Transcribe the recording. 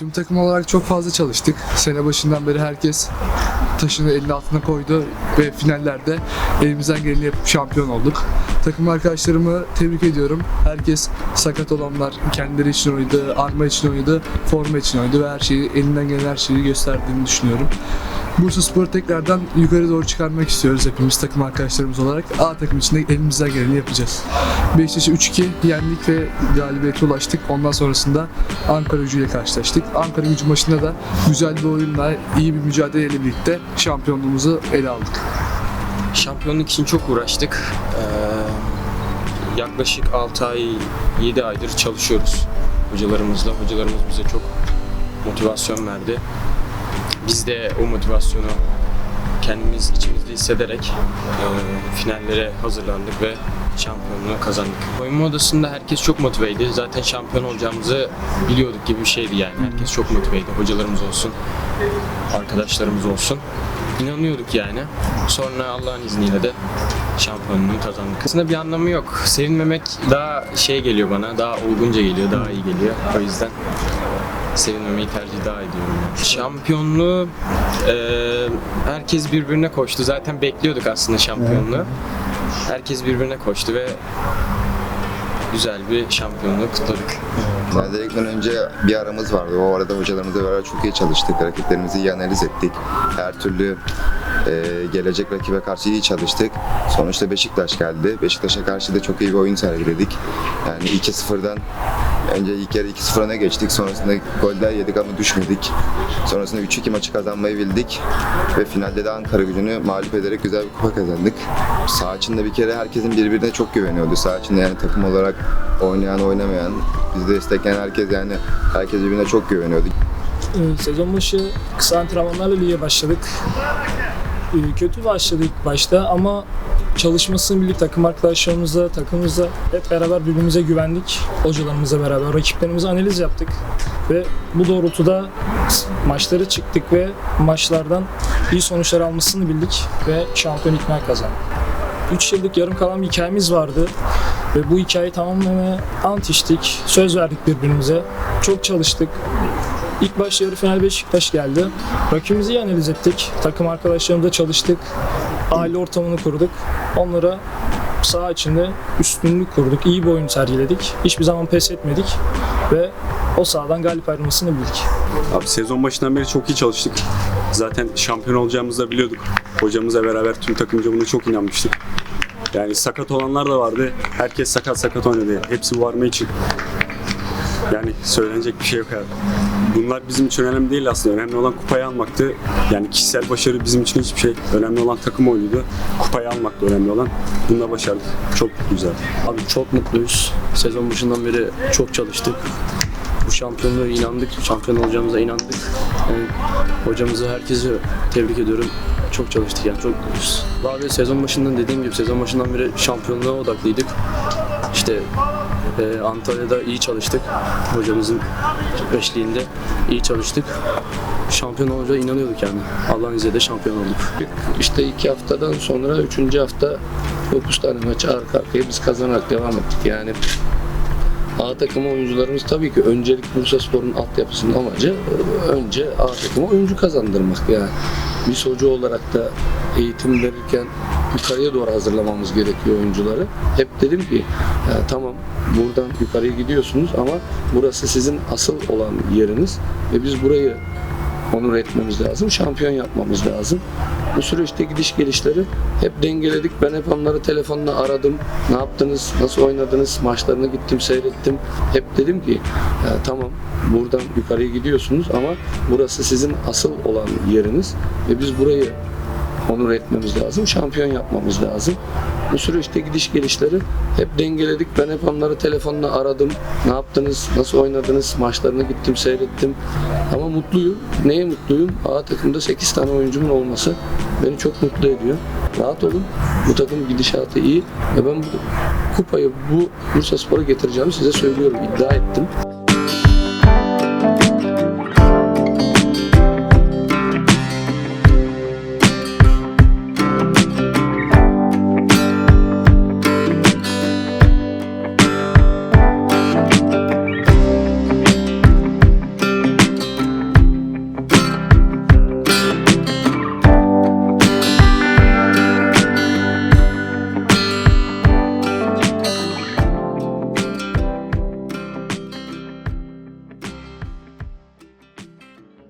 Tüm takım olarak çok fazla çalıştık. Sene başından beri herkes taşını elinin altına koydu ve finallerde elimizden geleni yapıp şampiyon olduk. Takım arkadaşlarımı tebrik ediyorum. Herkes sakat olanlar kendileri için oynadı, arma için oynadı, forma için oynadı ve her şeyi elinden gelen her şeyi gösterdiğini düşünüyorum. Bursa Spor'u tekrardan yukarı doğru çıkarmak istiyoruz hepimiz takım arkadaşlarımız olarak. A takım için de elimizden geleni yapacağız. Beşiktaş'ı 3-2 yendik ve galibiyete ulaştık. Ondan sonrasında Ankara gücüyle karşılaştık. Ankara gücü maçında da güzel bir oyunla, iyi bir mücadeleyle birlikte şampiyonluğumuzu ele aldık. Şampiyonluk için çok uğraştık. Ee, yaklaşık 6 ay, 7 aydır çalışıyoruz hocalarımızla. Hocalarımız bize çok motivasyon verdi. Biz de o motivasyonu kendimiz içimizde hissederek e, finallere hazırlandık ve şampiyonluğu kazandık. Soyunma odasında herkes çok motiveydi. Zaten şampiyon olacağımızı biliyorduk gibi bir şeydi yani. Herkes çok motiveydi. Hocalarımız olsun, arkadaşlarımız olsun. İnanıyorduk yani. Sonra Allah'ın izniyle de şampiyonluğu kazandık. Aslında bir anlamı yok. Sevinmemek daha şey geliyor bana, daha olgunca geliyor, daha iyi geliyor. O yüzden sevinmemeyi tercih daha ediyorum. Yani. Şampiyonluğu eee, herkes birbirine koştu. Zaten bekliyorduk aslında şampiyonluğu. Herkes birbirine koştu ve güzel bir şampiyonluğu kutladık. Finaldelikten önce bir aramız vardı. O arada hocalarımızla beraber çok iyi çalıştık. Rakiplerimizi iyi analiz ettik. Her türlü e, gelecek rakibe karşı iyi çalıştık. Sonuçta Beşiktaş geldi. Beşiktaş'a karşı da çok iyi bir oyun sergiledik. Yani 2-0'dan önce ilk yarı 2-0 öne geçtik. Sonrasında goller yedik ama düşmedik. Sonrasında 3-2 maçı kazanmayı bildik. Ve finalde de Ankara gücünü mağlup ederek güzel bir kupa kazandık. Sağ içinde bir kere herkesin birbirine çok güveniyordu. Sağ içinde yani takım olarak oynayan oynamayan bizi destekleyen herkes yani herkes birbirine çok güveniyordu. Ee, Sezon başı kısa antrenmanlarla lige başladık. Ee, Kötü başladık başta ama çalışmasını bildik takım arkadaşlarımızla, takımımızla hep beraber birbirimize güvendik. Hocalarımızla beraber rakiplerimize analiz yaptık. Ve bu doğrultuda maçları çıktık ve maçlardan iyi sonuçlar almasını bildik ve şampiyon ikna kazandık. 3 yıllık yarım kalan bir hikayemiz vardı. Ve bu hikayeyi tamamlamaya ant içtik. Söz verdik birbirimize. Çok çalıştık. İlk baş yarı final Beşiktaş geldi. Rakibimizi iyi analiz ettik. Takım arkadaşlarımızla çalıştık. Aile ortamını kurduk. Onlara saha içinde üstünlük kurduk. İyi bir oyun sergiledik. Hiçbir zaman pes etmedik. Ve o sahadan galip ayrılmasını bildik. Abi sezon başından beri çok iyi çalıştık. Zaten şampiyon olacağımızı da biliyorduk. Hocamızla beraber tüm takımca buna çok inanmıştık. Yani sakat olanlar da vardı. Herkes sakat sakat oynadı. Hepsi varma için. Yani söylenecek bir şey yok abi. Bunlar bizim için önemli değil aslında. Önemli olan kupayı almaktı. Yani kişisel başarı bizim için hiçbir şey. Önemli olan takım oyunuydu. Kupayı almaktı önemli olan. Bunu da başardık. Çok güzel. Abi çok mutluyuz. Sezon başından beri çok çalıştık. Bu şampiyonluğa inandık. Şampiyon olacağımıza inandık. Yani hocamızı, herkesi tebrik ediyorum. Çok çalıştık yani çok mutluyuz. Daha bir sezon başından dediğim gibi sezon başından beri şampiyonluğa odaklıydık. İşte e, Antalya'da iyi çalıştık. Hocamızın eşliğinde iyi çalıştık. Şampiyon olacağına inanıyorduk yani. Allah'ın izniyle de şampiyon olduk. İşte iki haftadan sonra üçüncü hafta 9 tane maçı arka arkaya biz kazanarak devam ettik. Yani A takımı oyuncularımız tabii ki öncelik Bursa Spor'un altyapısının amacı önce A takımı oyuncu kazandırmak. Yani biz hoca olarak da eğitim verirken yukarıya doğru hazırlamamız gerekiyor oyuncuları. Hep dedim ki ya tamam buradan yukarıya gidiyorsunuz ama burası sizin asıl olan yeriniz ve biz burayı onur etmemiz lazım, şampiyon yapmamız lazım. Bu süreçte gidiş gelişleri hep dengeledik. Ben hep onları telefonla aradım. Ne yaptınız, nasıl oynadınız, maçlarına gittim, seyrettim. Hep dedim ki "Ya tamam buradan yukarıya gidiyorsunuz ama burası sizin asıl olan yeriniz ve biz burayı onur etmemiz lazım, şampiyon yapmamız lazım. Bu süreçte gidiş gelişleri hep dengeledik. Ben hep onları telefonla aradım. Ne yaptınız, nasıl oynadınız, maçlarına gittim, seyrettim. Ama mutluyum. Neye mutluyum? A takımda 8 tane oyuncumun olması beni çok mutlu ediyor. Rahat olun. Bu takım gidişatı iyi ve ben bu kupayı bu Bursa Spor'a getireceğimi size söylüyorum. iddia ettim.